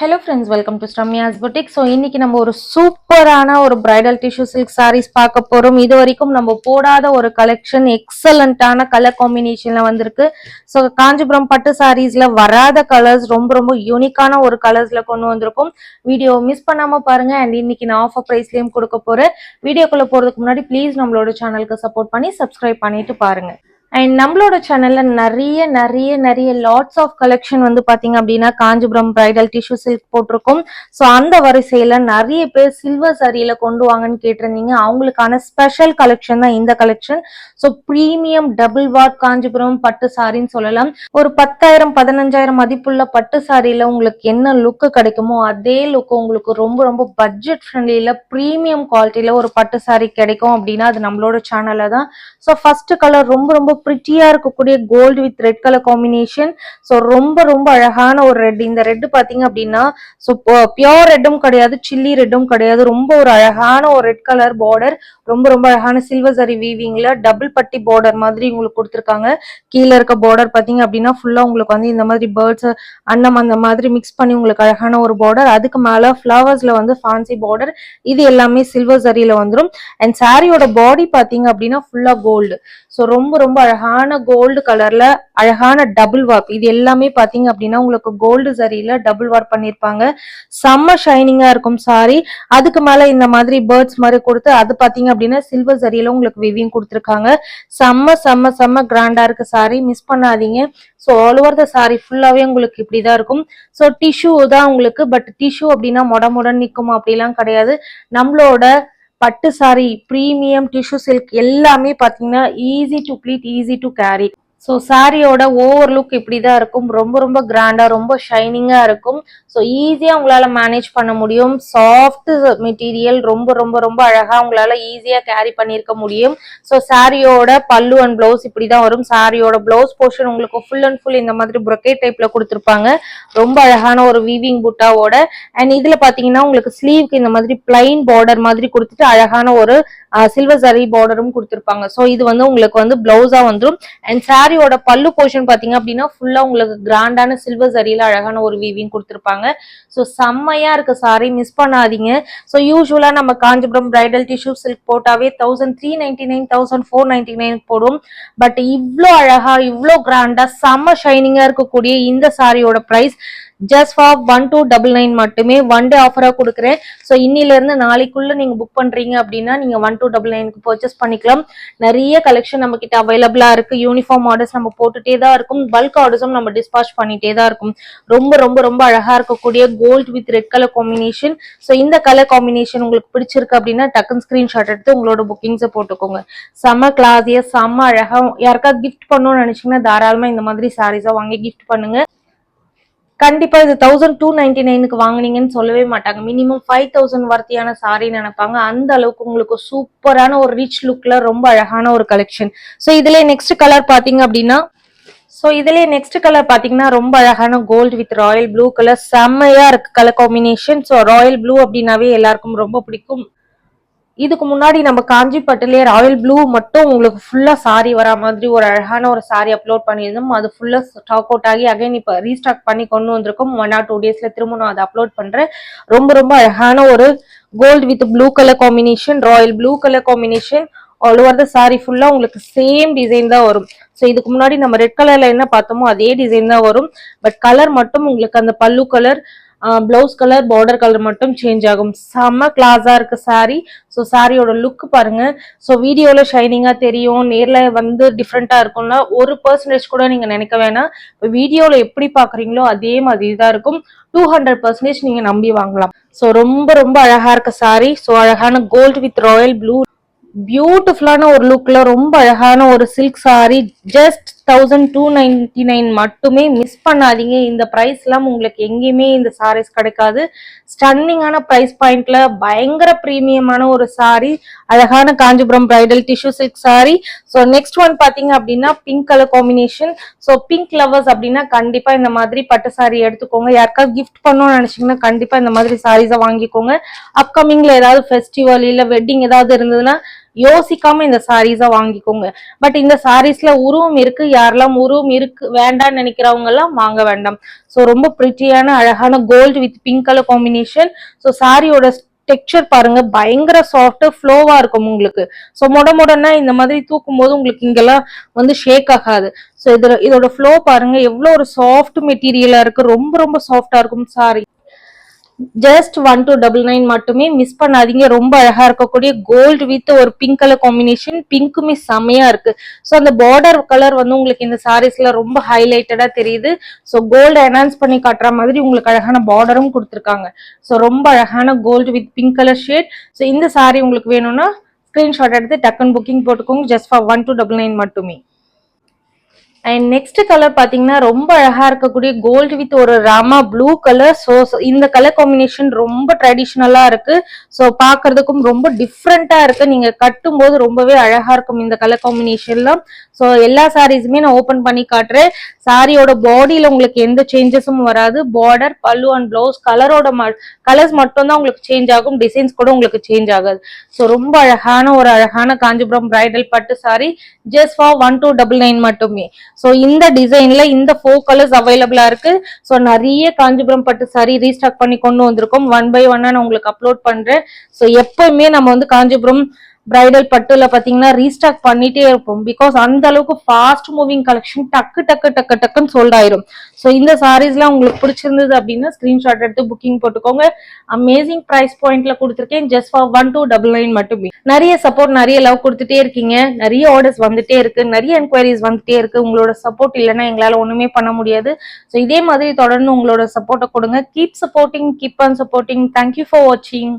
Hello friends welcome to Sramya's boutique so இன்னைக்கு நம்ம ஒரு சூப்பரான ஒரு பிரைடல் டிஷ்யூ சில்க் சாரீஸ் பார்க்க போறோம். இது வரைக்கும் நம்ம போடாத ஒரு கலெக்ஷன் எக்ஸலண்ட்டான கலர் காம்பினேஷனில் வந்திருக்கு. ஸோ காஞ்சிபுரம் பட்டு சாரீஸ்ல வராத கலர்ஸ் ரொம்ப ரொம்ப யூனிக்கான ஒரு கலர்ஸ்ல கொண்டு வந்திருக்கும். வீடியோ மிஸ் பண்ணாம பாருங்க. அண்ட் இன்னைக்கு நான் ஆஃபர் ப்ரைஸ்லேயும் கொடுக்க போறேன். வீடியோக்குள்ளே போறதுக்கு முன்னாடி ப்ளீஸ் நம்மளோட சேனலுக்கு சப்போர்ட் பண்ணி சப்ஸ்கிரைப் பண்ணிட்டு பாருங்க. அண்ட் நம்மளோட சேனல்ல நிறைய நிறைய நிறைய லாட்ஸ் ஆஃப் கலெக்ஷன் வந்து பாத்தீங்க அப்படின்னா காஞ்சிபுரம் பிரைடல் டிஷ்யூ சில்க் போட்டிருக்கோம். ஸோ அந்த வரிசையில நிறைய பேர் சில்வர் சரியில கொண்டு வாங்கன்னு கேட்டிருந்தீங்க. அவங்களுக்கான ஸ்பெஷல் கலெக்ஷன் தான் இந்த கலெக்ஷன் ஸோ ப்ரீமியம் டபுள் வாட் காஞ்சிபுரம் பட்டு சாரின்னு சொல்லலாம். ஒரு பத்தாயிரம் பதினஞ்சாயிரம் மதிப்புள்ள பட்டு சாரியில உங்களுக்கு என்ன லுக்கு கிடைக்குமோ அதே லுக் உங்களுக்கு ரொம்ப ரொம்ப பட்ஜெட் ஃப்ரெண்ட்லியில ப்ரீமியம் குவாலிட்டியில ஒரு பட்டு சாரி கிடைக்கும் அப்படின்னா அது நம்மளோட சேனல்ல தான். ஸோ ஃபர்ஸ்ட் கலர் ரொம்ப ரொம்ப ப்ரிட்டியா இருக்கக்கூடிய gold with red colour combination so ரொம்ப ரொம்ப அழகான ஒரு ரெட் இந்த ரெட் பாத்தீங்க அப்படின்னா ஸோ பியோர் ரெட்டும் கிடையாது சில்லி ரெட்டும் கிடையாது. ரொம்ப ஒரு அழகான ஒரு ரெட் கலர் பார்டர் ரொம்ப ரொம்ப அழகான சில்வர் சரி வீவிங்ல டபுள் பட்டி பார்டர் மாதிரி உங்களுக்கு கொடுத்துருக்காங்க. கீழே இருக்க பார்டர் பாத்தீங்க அப்படின்னா ஃபுல்லா உங்களுக்கு வந்து இந்த மாதிரி பேர்ட்ஸ் அன்னம் அந்த மாதிரி மிக்ஸ் பண்ணி உங்களுக்கு அழகான ஒரு பார்டர் அதுக்கு மேல ஃபிளவர்ஸ்ல வந்து ஃபேன்சி பார்டர் இது எல்லாமே சில்வர் சரியில வந்துடும் அண்ட் சாரியோட பாடி பாத்தீங்க அப்படின்னா ஃபுல்லா கோல்டு ஸோ ரொம்ப ரொம்ப அழகான கோல்டு கலர்ல அழகான டபுள் வார்ப் இது எல்லாமே பாத்தீங்க அப்படின்னா உங்களுக்கு கோல்டு சரியில டபுள் வார்ப் பண்ணிருப்பாங்க. செம்ம ஷைனிங்கா இருக்கும் சாரி அதுக்கு மேல இந்த மாதிரி பேர்ட்ஸ் மாதிரி கொடுத்து அது பாத்தீங்க அப்படின்னா சில்வர் சரியில உங்களுக்கு விவியும் கொடுத்துருக்காங்க. செம்ம செம்ம செம்ம கிராண்டா இருக்கு சாரி மிஸ் பண்ணாதீங்க. So all over the sari ஃபுல்லாவே உங்களுக்கு இப்படிதான் இருக்கும். ஸோ டிஷ்யூ தான் உங்களுக்கு. பட் டிஷ்யூ அப்படின்னா மொட மொடன்னு நிற்கும் அப்படிலாம் கிடையாது. நம்மளோட பட்டு சாரி ப்ரீமியம் டிஷ்யூ சில்க் எல்லாமே பார்த்தீங்கன்னா easy to pleat easy to carry so சாரியோட ஓவர் லுக் இப்படி தான் இருக்கும். ரொம்ப ரொம்ப கிராண்டாக ரொம்ப ஷைனிங்காக இருக்கும். ஸோ ஈஸியாக உங்களால் மேனேஜ் பண்ண முடியும். சாஃப்ட் மெட்டீரியல் ரொம்ப ரொம்ப ரொம்ப அழகாக உங்களால் ஈஸியாக கேரி பண்ணியிருக்க முடியும். ஸோ சாரியோட பல்லு அண்ட் ப்ளவுஸ் இப்படி தான் வரும். சாரியோட ப்ளவுஸ் போர்ஷன் உங்களுக்கு ஃபுல் அண்ட் ஃபுல் இந்த மாதிரி ப்ரொக்கேட் டைப்பில் கொடுத்துருப்பாங்க. ரொம்ப அழகான ஒரு வீவிங் புட்டாவோட. அண்ட் இதில் பார்த்தீங்கன்னா உங்களுக்கு ஸ்லீவ்க்கு இந்த மாதிரி பிளைன் பார்டர் மாதிரி கொடுத்துட்டு அழகான ஒரு சில்வர் சரி பார்டரும் கொடுத்துருப்பாங்க. ஸோ இது வந்து உங்களுக்கு வந்து பிளவுஸா வந்துடும் அண்ட் சாரியோட பல்லு போர்ஷன் பாத்தீங்க அப்படின்னா ஃபுல்லா உங்களுக்கு கிராண்டான சில்வர் சரியில அழகான ஒரு வீவிங் கொடுத்துருப்பாங்க. ஸோ செம்மையா இருக்கு சாரி மிஸ் பண்ணாதீங்க. ஸோ யூஸ்வலா நம்ம காஞ்சிபுரம் பிரைடல் டிஷ்யூ சில்க் போட்டாவே thousand three ninety nine thousand four ninety nine போடும். பட் இவ்வளோ அழகா இவ்வளோ கிராண்டா செம்ம ஷைனிங்கா இருக்கக்கூடிய இந்த சாரியோட price just for one two double nine மட்டுமே ஒன் டே ஆஃபராக கொடுக்குறேன். ஸோ இன்னிலேருந்து நாளைக்குள்ளே நாளைக்குள்ள புக் பண்ணுறீங்க அப்படின்னா நீங்கள் ஒன் டூ டபுள் நைனுக்கு பர்ச்சேஸ் பண்ணிக்கலாம். நிறைய கலெக்ஷன் நம்ம கிட்ட அவைலபிளாக இருக்கு. யூனிஃபார்ம் ஆர்டர்ஸ் நம்ம போட்டுகிட்டே தான் இருக்கும். பல்க் ஆர்டர்ஸும் நம்ம டிஸ்பாச் பண்ணிட்டே தான் இருக்கும். ரொம்ப ரொம்ப ரொம்ப அழகாக இருக்கக்கூடிய gold with red colour combination so இந்த கலர் காம்பினேஷன் உங்களுக்கு பிடிச்சிருக்கு அப்படின்னா டக்குன்னு ஸ்கிரீன்ஷாட் எடுத்து உங்களோட புக்கிங்ஸை போட்டுக்கோங்க. செம்ம கிளாஸியா செம்ம அழகாக யாருக்காவது கிஃப்ட் பண்ணணும்னு நினச்சிங்கன்னா தாராளமாக இந்த மாதிரி சாரீஸாக வாங்கி கிஃப்ட் பண்ணுங்க. கண்டிப்பா இது தௌசண்ட் டூ நைன்டி நைனுக்கு வாங்குனீங்கன்னு சொல்லவே மாட்டாங்க. மினிமம் ஃபைவ் தௌசண்ட் வர்த்தியான சாரி நினைப்பாங்க. அந்த அளவுக்கு உங்களுக்கு சூப்பரான ஒரு ரிச் லுக்ல ரொம்ப அழகான ஒரு கலெக்ஷன் ஸோ இதுல நெக்ஸ்ட் கலர் பாத்தீங்க அப்படின்னா ஸோ இதுலேயே நெக்ஸ்ட் கலர் பார்த்தீங்கன்னா ரொம்ப அழகான gold with royal blue colour செம்மையாக இருக்குது colour combination so royal blue அப்படின்னாவே எல்லாருக்கும் ரொம்ப பிடிக்கும். இதுக்கு முன்னாடி நம்ம காஞ்சிபட்டுலேயே ராயல் ப்ளூ மட்டும் உங்களுக்கு ஃபுல்லா சாரி வரா மாதிரி ஒரு அழகான ஒரு சாரி அப்லோட் பண்ணியிருந்தோம். அது ஃபுல்லா ஸ்டாக் அவுட் ஆகி அகைன் இப்போ ரீஸ்டாக் பண்ணி கொண்டு வந்திருக்கோம். ஒன் ஆர் டூ டேஸ்ல திரும்ப நான் அதை அப்லோட் பண்றேன். ரொம்ப ரொம்ப அழகான ஒரு gold with blue colour combination royal blue colour combination all over the sari ஃபுல்லா உங்களுக்கு சேம் டிசைன் தான் வரும். ஸோ இதுக்கு முன்னாடி நம்ம ரெட் கலர்ல என்ன பார்த்தோமோ அதே டிசைன் தான் வரும். பட் கலர் மட்டும் உங்களுக்கு அந்த பல்லு colour blouse colour border colour மட்டும் சேஞ்ச் ஆகும். செம்ம கிளாஸாக இருக்குது சாரீ ஸோ சாரியோட லுக் பாருங்கள் ஸோ வீடியோவில் ஷைனிங்காக தெரியும். நேரில் வந்து டிஃப்ரெண்ட்டாக இருக்கும்ல ஒரு பர்சன்டேஜ் கூட நீங்கள் நினைக்க வேணாம். இப்போ வீடியோவில் எப்படி பார்க்குறீங்களோ அதே மாதிரி தான் இருக்கும். டூ ஹண்ட்ரட் பர்சன்டேஜ் நீங்கள் நம்பி வாங்கலாம். ஸோ ரொம்ப ரொம்ப அழகாக இருக்க சாரீ ஸோ அழகான கோல்டு வித் ராயல் ப்ளூ பியூட்டிஃபுல்லான ஒரு லுக்கில் ரொம்ப அழகான ஒரு silk sari just thousand two ninety nine மட்டுமே மிஸ் பண்ணாதீங்க. இந்த ப்ரைஸ் எல்லாம் உங்களுக்கு எங்கேயுமே இந்த சாரீஸ் கிடைக்காது. ஸ்டன்னிங்கான ப்ரைஸ் பாயிண்ட்ல பயங்கர ப்ரீமியமான ஒரு சாரி அழகான Kanchipuram bridal tissue silk sari so next one பார்த்தீங்க அப்படின்னா pink colour combination so pink lovers அப்படின்னா கண்டிப்பா இந்த மாதிரி பட்டு சாரி எடுத்துக்கோங்க. யாருக்காவது கிஃப்ட் பண்ணணும்னு நினைச்சீங்கன்னா கண்டிப்பா இந்த மாதிரி சாரீஸை வாங்கிக்கோங்க. அப்கமிங்ல ஏதாவது ஃபெஸ்டிவல் இல்லை வெட்டிங் ஏதாவது இருந்ததுன்னா யோசிக்காம இந்த சாரீஸை வாங்கிக்கோங்க. பட் இந்த சாரீஸ்ல உருவம் இருக்கு யாரெல்லாம் உருவம் இருக்கு வேண்டாம்னு நினைக்கிறவங்க எல்லாம் வாங்க வேண்டாம். ஸோ ரொம்ப பிரிட்டியான அழகான gold with pink colour combination so சாரியோட டெக்ஸ்சர் பாருங்க பயங்கர சாஃப்ட் ஃப்ளோவா இருக்கும் உங்களுக்கு. ஸோ மொட மொடன்னா இந்த மாதிரி தூக்கும் போது உங்களுக்கு இங்கெல்லாம் வந்து ஷேக் ஆகாது. ஸோ இதில் இதோட ஃப்ளோ பாருங்க எவ்வளோ ஒரு சாஃப்ட் மெட்டீரியலா இருக்கு ரொம்ப ரொம்ப சாஃப்டா இருக்கும் sari just one two double nine மட்டுமே மிஸ் பண்ணாதீங்க. ரொம்ப அழகா இருக்கக்கூடிய கோல்டு வித் ஒரு பிங்க் கலர் காம்பினேஷன் பிங்க்குமே செமையா இருக்கு. ஸோ அந்த பார்டர் கலர் வந்து உங்களுக்கு இந்த சாரீஸ்ல ரொம்ப ஹைலைட்டடா தெரியுது. ஸோ கோல்டு என்ஹான்ஸ் பண்ணி காட்டுற மாதிரி உங்களுக்கு அழகான பார்டரும் கொடுத்துருக்காங்க. ஸோ ரொம்ப அழகான gold with pink colour shade so இந்த சாரி உங்களுக்கு வேணும்னா ஸ்கிரீன்ஷாட் எடுத்து டக்குன்னு புக்கிங் போட்டுக்கோங்க. Just for one two double nine மட்டுமே. அண்ட் நெக்ஸ்ட் கலர் பார்த்தீங்கன்னா ரொம்ப அழகா இருக்கக்கூடிய கோல்டு வித் ஒரு ராமா ப்ளூ கலர் ஸோ இந்த கலர் காம்பினேஷன் ரொம்ப ட்ரெடிஷ்னலா இருக்கு. ஸோ பார்க்கறதுக்கும் ரொம்ப டிஃப்ரெண்டா இருக்கு. நீங்க கட்டும் போது ரொம்பவே அழகா இருக்கும் இந்த கலர் காம்பினேஷன்ல ஸோ எல்லா சாரீஸுமே நான் ஓபன் பண்ணி காட்டுறேன். சாரியோட பாடியில உங்களுக்கு எந்த சேஞ்சஸும் வராது. பார்டர் பல்லு அண்ட் பிளவுஸ் கலரோட கலர்ஸ் மட்டும் தான் உங்களுக்கு சேஞ்ச் ஆகும். டிசைன்ஸ் கூட உங்களுக்கு சேஞ்ச் ஆகாது. ஸோ ரொம்ப அழகான ஒரு அழகான காஞ்சிபுரம் பிரைடல் பட்டு sari just for one two double nine மட்டுமே. ஸோ இந்த டிசைன்ல இந்த ஃபோர் கலர்ஸ் அவைலபிளா இருக்கு. ஸோ நிறைய காஞ்சிபுரம் பட்டு சாரி ரீஸ்டாக் பண்ணி கொண்டு வந்திருக்கோம். ஒன் பை ஒன்னா நான் உங்களுக்கு அப்லோட் பண்றேன். ஸோ எப்பவுமே நம்ம வந்து காஞ்சிபுரம் பிரைடல் பட்டுல பாத்தீங்கன்னா ரீஸ்டாக் பண்ணிட்டே இருப்போம். பிகாஸ் அந்த அளவுக்கு ஃபாஸ்ட் மூவிங் கலெக்ஷன் டக்கு டக்கு டக்கு டக்குன்னு சோல்ட் ஆயிரும். ஸோ இந்த சாரீஸ்லாம் உங்களுக்கு பிடிச்சிருந்தது அப்படின்னா ஸ்கிரீன்ஷாட் எடுத்து புக்கிங் போட்டுக்கோங்க. அமேசிங் ப்ரைஸ் பாயிண்ட்ல கொடுத்துருக்கேன். Just for one two double nine மட்டுமே. நிறைய சப்போர்ட் நிறைய லவ் கொடுத்துட்டே இருக்கீங்க. நிறைய ஆர்டர்ஸ் வந்துட்டே இருக்கு. நிறைய என்கொயரிஸ் வந்துட்டே இருக்கு. உங்களோட சப்போர்ட் இல்லைன்னா எங்களால் ஒண்ணுமே பண்ண முடியாது. ஸோ இதே மாதிரி தொடர்ந்து உங்களோட சப்போர்ட்டை கொடுங்க. Keep supporting keep on supporting thank you for வாட்சிங்